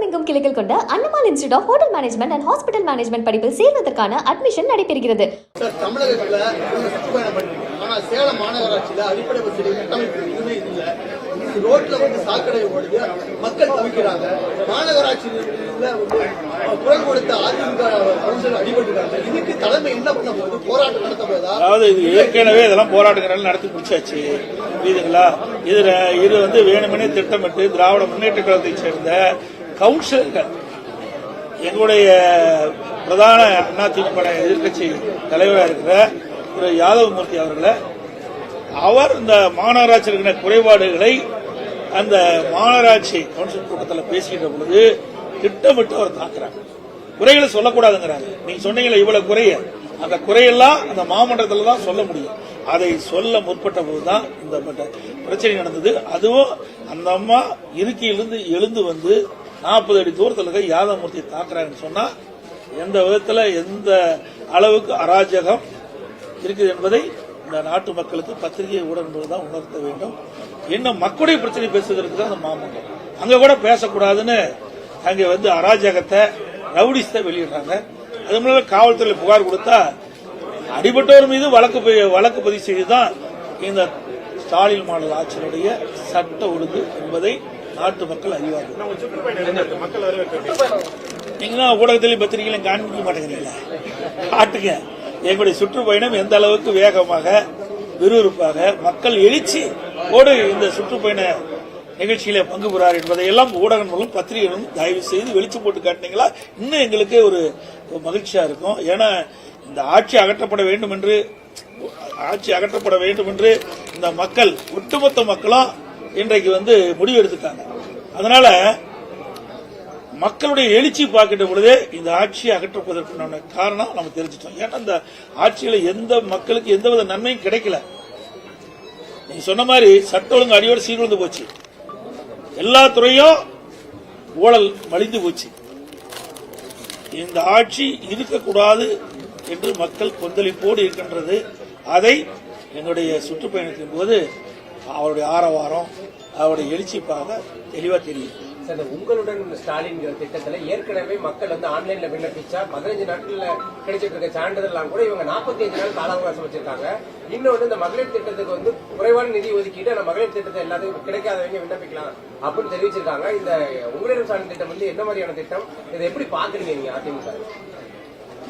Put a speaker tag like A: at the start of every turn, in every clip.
A: தமிழகம் எங்கும் கிளைகள் கொண்ட Annamal institute of hotel management and hospital management படிப்பில் சேர்வதற்கான அட்மிஷன் நடைபெறுகிறது.
B: சார் தமிழகத்துல நீங்க சுற்றுப்பயணம் பண்றீங்க ஆனா சேலம் மாநகராட்சியில அடிப்படை வசதி கட்டமைப்பு எதுவுமே இல்ல. ரோட்ல வந்து சாக்கடை ஓடுது. மக்கள் தவிக்கிறாங்க. மாநகராட்சியில வந்து குரல் கொடுத்த அதிமுக கவுன்சிலர் அடிபட்டுருக்காங்க. இதுக்கு தலைமை என்ன பண்ண போகுது? போராட்டம் நடத்த போதா
C: அதாவது இது ஏற்கனவே இதெல்லாம் போராட்டங்கள் நடத்தி முடிச்சாச்சு. புரியுதுங்களா? இதுல இது வந்து வேணுமெனே திட்டமிட்டு திராவிட முன்னேற்ற கழகத்தை சேர்ந்த கவுன்சிலர்கள் எங்களுடைய பிரதான அதிமுக எதிர்க்கட்சி தலைவராக இருக்கிற திரு யாதவமூர்த்தி அவர்களை அவர் இந்த மாநகராட்சி இருக்கிற குறைபாடுகளை அந்த மாநகராட்சி கவுன்சில் கூட்டத்தில் பேசுகின்ற பொழுது திட்டமிட்டு அவர் தாக்குறாங்க குறைகளை சொல்லக்கூடாதுங்கிறாங்க நீங்க சொன்னீங்களே இவ்வளவு குறைய. அந்த குறையெல்லாம் அந்த மாமன்றத்தில் தான் சொல்ல முடியும். அதை சொல்ல முற்பட்ட போதுதான் இந்த பிரச்சனை நடந்தது. அதுவும் அந்த அம்மா இருக்கையிலிருந்து எழுந்து வந்து நாற்பது அடி தூரத்தில் இருக்க யாதவமூர்த்தி தாக்குறாங்கன்னு சொன்னால் எந்த விதத்தில் எந்த அளவுக்கு அராஜகம் இருக்குது என்பதை இந்த நாட்டு மக்களுக்கு பத்திரிகை ஊடகங்கள் தான் உணர்த்த வேண்டும். இன்னும் மக்களுடைய பிரச்சனை பேசுவதற்கு தான் அந்த மாமங்கம் அங்கே கூட பேசக்கூடாதுன்னு அங்கே வந்து அராஜகத்தை ரவுடிஸ்தை வெளியிடுறாங்க. அது மூலம் காவல்துறையில் புகார் கொடுத்தா அடிபட்டவர் மீது வழக்கு வழக்கு பதிவு செய்துதான் இந்த ஸ்டாலின் மாடல் ஆட்சியினுடைய சட்ட ஒழுங்கு என்பதை நாட்டு மக்கள் அறிவார்கள். நீங்க தான் ஊடகத்திலையும் பத்திரிகையிலும் காண்பிக்க மாட்டேங்கிறீங்களா? காட்டுங்க. எங்களுடைய சுற்றுப்பயணம் எந்த அளவுக்கு வேகமாக விறுவிறுப்பாக மக்கள் எழுச்சி ஓடு இந்த சுற்றுப்பயண நிகழ்ச்சியில பங்கு பெறார் என்பதையெல்லாம் ஊடகம் மூலம் பத்திரிகைகளும் தயவு செய்து வெளிச்சு போட்டு காட்டினீங்களா? இன்னும் எங்களுக்கு ஒரு மகிழ்ச்சியா இருக்கும். ஏன்னா இந்த ஆட்சி அகற்றப்பட வேண்டும் என்று ஆட்சி அகற்றப்பட வேண்டும் என்று இந்த மக்கள் ஒட்டுமொத்த மக்களும் இன்றைக்கு வந்து முடிவு எடுத்துட்டாங்க அதனால மக்களுடைய எழுச்சி பார்க்கின்ற பொழுதே இந்த ஆட்சியை அகற்றுவதற்கான காரணம் நம்ம தெரிஞ்சிட்டோம். ஏன்னா இந்த ஆட்சியில எந்த மக்களுக்கு எந்த வித நன்மையும் கிடைக்கல. நீங்க சொன்ன மாதிரி சட்ட ஒழுங்கு அடியோடு சீர்குலைந்து போச்சு. எல்லா துறையும் ஊழல் மலிந்து போச்சு. இந்த ஆட்சி இருக்கக்கூடாது என்று மக்கள் கொந்தளிப்போடு இருக்கின்றது. அதை என்னுடைய சுற்றுப்பயணத்தின் போது அவருடைய ஆரவாரம் அவருடைய எழுச்சி பார்க்க தெளிவா தெரியும்.
D: சார் உங்களுடன் ஸ்டாலின் திட்டத்துல ஏற்கனவே மக்கள் வந்து ஆன்லைன்ல விண்ணப்பிச்சா பதினஞ்சு நாட்கள்ல கிடைச்சிட்டு இருக்க சான்றிதழ்லாம் கூட இவங்க 45 நாள் கால அவகாசம் வச்சிருக்காங்க. இன்னும் வந்து இந்த மகளிர் திட்டத்துக்கு வந்து குறைவான நிதி ஒதுக்கிட்டு அந்த மகளிர் திட்டத்தை எல்லாத்துக்கும் கிடைக்காதவங்க விண்ணப்பிக்கலாம் அப்படின்னு தெரிவிச்சிருக்காங்க. இந்த உங்களிடம் ஸ்டாலின் திட்டம் வந்து என்ன மாதிரியான திட்டம்? இதை எப்படி பாக்குறீங்க நீங்க அதிமுக?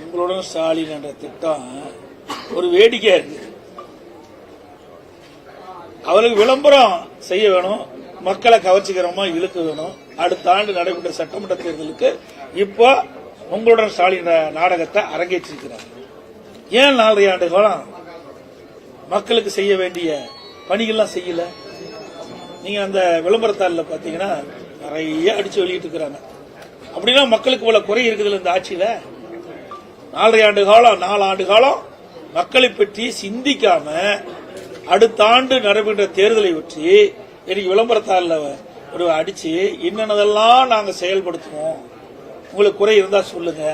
C: உங்களுடன் ஸ்டாலின் என்ற திட்டம் ஒரு வேடிக்கையா இருக்கு. அவருக்கு விளம்பரம் செய்ய வேணும் மக்களை கவர்ச்சிகரமா இழுக்க வேணும். அடுத்த ஆண்டு நடைபெற்ற சட்டமன்ற தேர்தலுக்கு இப்போ உங்களுடன் ஸ்டாலின் நாடகத்தை அரங்கேற்றிருக்கிறார். ஏன் நாலரை ஆண்டு காலம் மக்களுக்கு செய்ய வேண்டிய பணிகள்லாம் செய்யல? நீங்க அந்த விளம்பரத்தாளில் பாத்தீங்கன்னா நிறைய அடிச்சு வெளியிட்டு இருக்கிறாங்க. அப்படின்னா மக்களுக்கு இவ்வளவு குறை இருக்குதுல இந்த ஆட்சியில? நாலரை ஆண்டு காலம் நாலு ஆண்டு காலம் மக்களை பற்றி சிந்திக்காம அடுத்த ஆண்டு நடைபெற்ற தேர்தலை பற்றி இன்னைக்கு விளம்பரத்தாளில் ஒரு அடிச்சு என்னென்னதெல்லாம் நாங்க செயல்படுத்துவோம். உங்களுக்கு குறை இருந்தா சொல்லுங்க.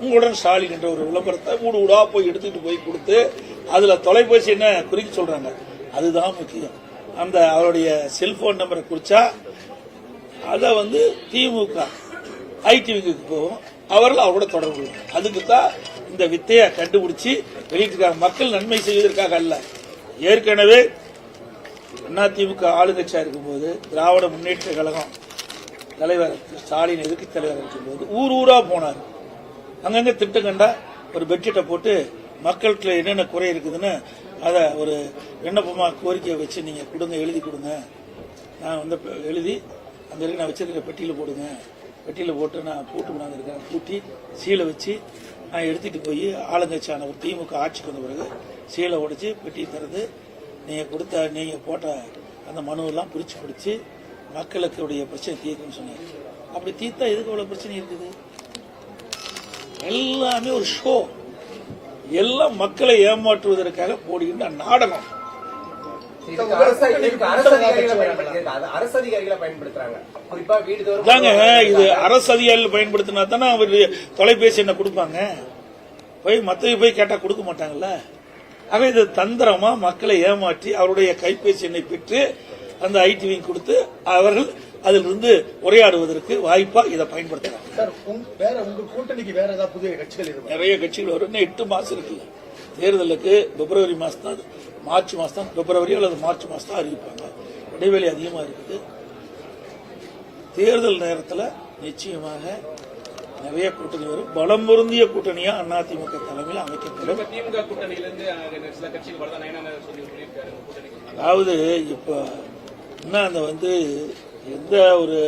C: உங்களுடன் ஸ்டாலின் என்ற ஒரு விளம்பரத்தை ஊடு ஊடா போய் எடுத்துட்டு போய் கொடுத்து அதுல தொலைபேசி என்ன குறிக்க சொல்றாங்க? அதுதான் முக்கியம். அந்த அவருடைய செல்போன் நம்பரை குறிச்சா அதை வந்து திமுக ஐடிவிக்கு போகும். அவர்கள் அவரோட தொடர்பு அதுக்கு தான் இந்த வித்தையை கண்டுபிடிச்சி வெளியிட்டிருக்காங்க. மக்கள் நன்மை செய்வதற்காக அல்ல. ஏற்கனவே அதிமுக ஆளுங்கட்சியா இருக்கும்போது திராவிட முன்னேற்ற கழகம் தலைவர் ஸ்டாலின் எதிர்க்கு தலைவர் இருக்கும்போது ஊர் ஊரா போனார். அங்கங்க திட்டம் கண்டா ஒரு பெட்ஷீட்டை போட்டு மக்கள்கிட்ட என்னென்ன குறை இருக்குதுன்னு அதை ஒரு விண்ணப்பமா கோரிக்கையை வச்சு நீங்க கொடுங்க எழுதி கொடுங்க. நான் வந்து எழுதி அந்த இருக்கு நான் வச்சிருக்கிற பெட்டியில் போடுங்க. பெட்டியில் போட்டு நான் பூட்டு கொண்டாந்துருக்கேன் பூட்டி சீலை வச்சு நான் எடுத்துட்டு போய் ஆளுங்கட்சியான ஒரு திமுக ஆட்சிக்கு வந்த பிறகு சீலை உடைச்சு பெட்டியை திறந்து நீங்க கொடுத்த நீங்க போட்ட அந்த மனுவெல்லாம் பிரிச்சு பிடிச்சு மக்களுக்கு பிரச்சனை தீர்க்கும்னு சொன்னாங்க அப்படி தீர்த்தா எதுக்கு அவ்வளவு பிரச்சனை இருக்குது? எல்லாமே ஒரு ஷோ எல்லாம் மக்களை ஏமாற்றுவதற்காக போடுகின்ற நாடகம்.
D: அரசு அதிகாரிகளை
C: பயன்படுத்தினா தானே அவர் தொலைபேசி என்ன கொடுப்பாங்க. போய் மத்தவங்க போய் கேட்டா கொடுக்க மாட்டாங்கல்ல? ஆக இது தந்திரமா மக்களை ஏமாற்றி அவருடைய கைபேசி எண்ணை பெற்று அந்த ஐடிவி கொடுத்து அவர்கள் அதிலிருந்து உரையாடுவதற்கு வாய்ப்பா இதை பயன்படுத்தலாம்
B: சார் வேற உங்க கூட்டணிக்கு வேற ஏதாவது புதிய கட்சிகள்
C: நிறைய கட்சிகள் வரும். இன்னும் எட்டு மாசம் இருக்குல்ல. தேர்தலுக்கு பிப்ரவரி மாசம் தான் மார்ச் மாசம் தான் பிப்ரவரி அல்லது மார்ச் மாசம் தான் அறிவிப்பாங்க. இடைவெளி அதிகமா இருக்குது. தேர்தல் நேரத்தில் நிச்சயமாக நிறைய கூட்டணி வரும் பலம் பொருந்திய கூட்டணியா தலைமையில் அமைக்கப்படும்.
E: திமுக சொல்லியிருக்காரு கூட்டணிக்கு.
C: அதாவது இப்போ இன்னும் அந்த வந்து எந்த ஒரு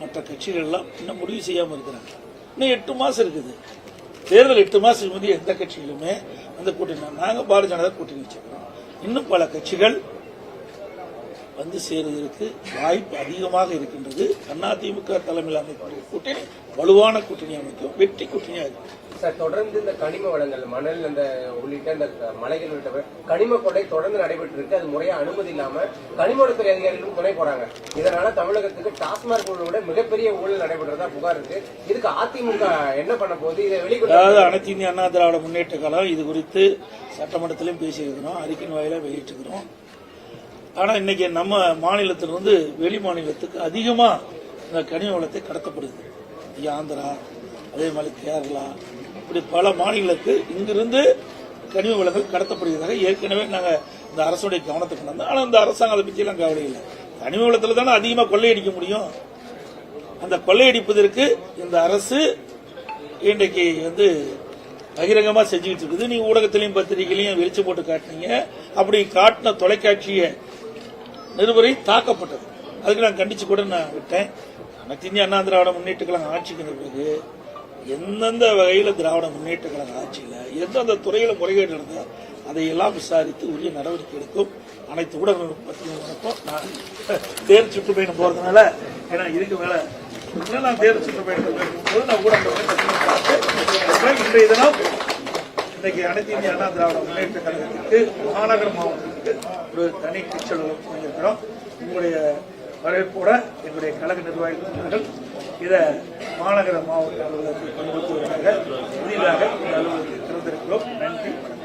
C: மற்ற கட்சிகள்லாம் இன்னும் முடிவு செய்யாம இருக்கிறாங்க. இன்னும் எட்டு மாசம் இருக்குது. தேர்தல் எட்டு மாசத்துக்கு முந்தைய எந்த கட்சிகளுமே அந்த கூட்டணி நாங்க பாரதிய ஜனதா கூட்டணி வச்சிருக்கோம் இன்னும் பல கட்சிகள் வந்து சேருவதற்கு வாய்ப்பு அதிகமாக இருக்கின்றது. அதிமுக தலைமையில் அமைக்கக்கூடிய கூட்டணி வலுவான கூட்டணி அமைக்கும் வெற்றி கூட்டணியாக இருக்கும்.
D: சார் தொடர்ந்து இந்த கனிம வளங்கள் மணல் அந்த உள்ளிட்ட இந்த மலைகள் உள்ளிட்ட கனிம கொள்ளை தொடர்ந்து நடைபெற்று இருக்கு அது முறையா அனுமதி இல்லாம கனிமவளத்துறை அதிகாரிகளும் துணை போறாங்க. இதனால தமிழகத்துக்கு டாஸ்மாக் ஊழலோட மிகப்பெரிய ஊழல் நடைபெற்றதா புகார் இருக்கு. இதுக்கு அதிமுக என்ன பண்ண போகுது? இதை வெளிக்கொண்டு
C: அதாவது அனைத்து இந்திய அண்ணா திராவிட முன்னேற்ற கழகம் இது குறித்து சட்டமன்றத்திலும் பேசியிருக்கிறோம். அறிக்கையின் வாயில வெளியிட்டிருக்கிறோம். ஆனா இன்னைக்கு நம்ம மாநிலத்திலிருந்து வெளி மாநிலத்துக்கு அதிகமா இந்த கனிம வளத்தை கடத்தப்படுது. ஆந்திரா அதே மாதிரி கேரளா இப்படி பல மாநிலங்களுக்கு இங்கிருந்து கனிம வளங்கள் கடத்தப்படுகிறதாக ஏற்கனவே நாங்க இந்த அரசுடைய கவனத்தை கொண்டு வந்தோம் ஆனா இந்த அரசாங்கம் அதை பற்றியெல்லாம் கவலை இல்லை. கனிம வளத்துல தானே அதிகமா கொள்ளையடிக்க முடியும். அந்த கொள்ளையடிப்பதற்கு இந்த அரசு இன்றைக்கு வந்து பகிரங்கமா செஞ்சுக்கிட்டு இருக்குது. நீ ஊடகத்திலையும் பத்திரிகையிலையும் வெளிச்சம் போட்டு காட்டினீங்க. அப்படி காட்டின தொலைக்காட்சியை நிருபரை தாக்கப்பட்டது. அதுக்கு நான் கண்டிச்சு கூட நான் விட்டேன். அனைத்து இந்திய அண்ணா திராவிட முன்னேற்ற கழகம் ஆட்சிக்கு பிறகு எந்தெந்த வகையில் திராவிட முன்னேற்ற கழக ஆட்சியில் எந்தெந்த துறையில் முறைகேடு நடந்தோ அதையெல்லாம் விசாரித்து உரிய நடவடிக்கை எடுக்கும். அனைத்து ஊடக பத்திரிகைகளுக்கும் நான் தேர் சுற்றுப்பயணம் போகிறதுனால ஏன்னா இதுக்கு மேலே நான் தேர் சுற்றுப்பயணம் போகும்போது நான் ஊடகத்தை இன்றைய தினம் இன்னைக்கு அனைத்து இந்திய அண்ணா திராவிட முன்னேற்ற கழகத்திற்கு மாநகர மாணவர்களுக்கு ஒரு தனி டீச்சர் வகுப்பு உங்களுடைய வரவேற்போட எங்களுடைய கழக நிர்வாகிகள் இதை மாநகர மாவட்ட அலுவலகத்தில் கொண்டு வருவதாக புதிதாக இந்த அலுவலகத்தை திறந்திருக்கிறோம். நன்றி. வணக்கம்